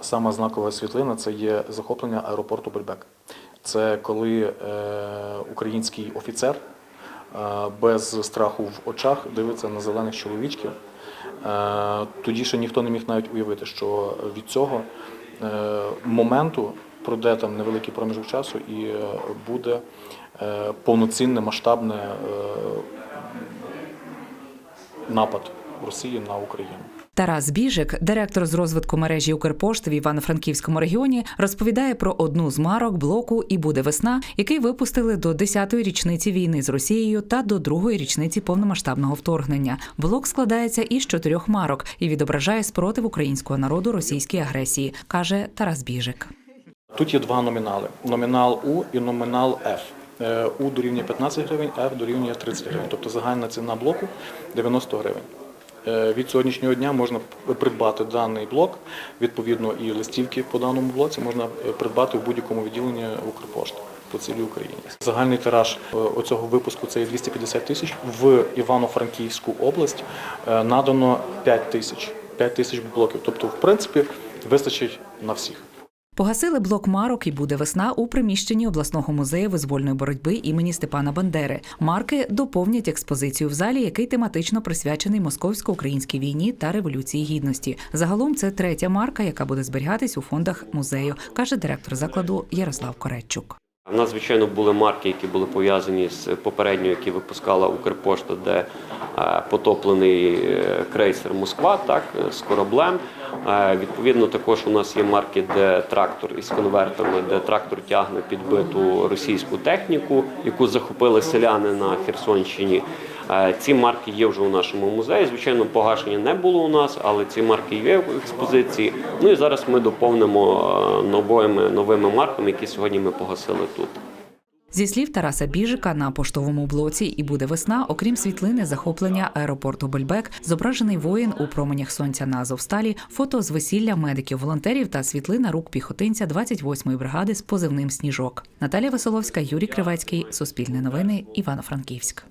Сама знакова світлина це є захоплення аеропорту Бельбек. Це коли е, український офіцер е, без страху в очах дивиться на зелених чоловічків. Е, тоді ще ніхто не міг навіть уявити, що від цього моменту пройде там невеликий проміжок часу і буде повноцінне масштабне напад Росії на Україну. Тарас Біжик, директор з розвитку мережі Укрпошти в Івано-Франківському регіоні, розповідає про одну з марок блоку І буде весна, який випустили до 10-ї річниці війни з Росією та до другої річниці повномасштабного вторгнення. Блок складається із чотирьох марок і відображає спротив українського народу російській агресії, каже Тарас Біжик. Тут є два номінали: номінал У і номінал F. Е, У дорівнює 15 гривень, F дорівнює 30 гривень. Тобто загальна ціна блоку 90 гривень. Е, Від сьогоднішнього дня можна придбати даний блок, відповідно, і листівки по даному блоці можна е, придбати в будь-якому відділенні Укрпошти по цілій Україні. Загальний тираж е, оцього випуску це 250 тисяч. В Івано-Франківську область надано 5 тисяч. 5 тисяч блоків. Тобто, в принципі, вистачить на всіх. Погасили блок марок і буде весна у приміщенні обласного музею визвольної боротьби імені Степана Бандери. Марки доповнять експозицію в залі, який тематично присвячений московсько-українській війні та революції гідності. Загалом це третя марка, яка буде зберігатись у фондах музею, каже директор закладу Ярослав Коречук. У нас, звичайно, були марки, які були пов'язані з попередньою, які випускала Укрпошта, де е, потоплений е, крейсер Москва, так, е, з кораблем. Е, Відповідно, також у нас є марки, де трактор із конвертами, де трактор тягне підбиту російську техніку, яку захопили селяни на Херсонщині. Е, Ці марки є вже у нашому музеї. Звичайно, погашення не було у нас, але ці марки є в експозиції. Ну і зараз ми доповнимо е, новими новими марками, які сьогодні ми погасили тут. Зі слів Тараса Біжика на поштовому блоці і буде весна, окрім світлини захоплення аеропорту Бельбек, зображений воїн у променях сонця на Азовсталі, фото з весілля медиків-волонтерів та світлина рук піхотинця 28-ї бригади з позивним сніжок. Наталія Веселовська, Юрій Кривецький, Суспільне новини, Івано-Франківськ.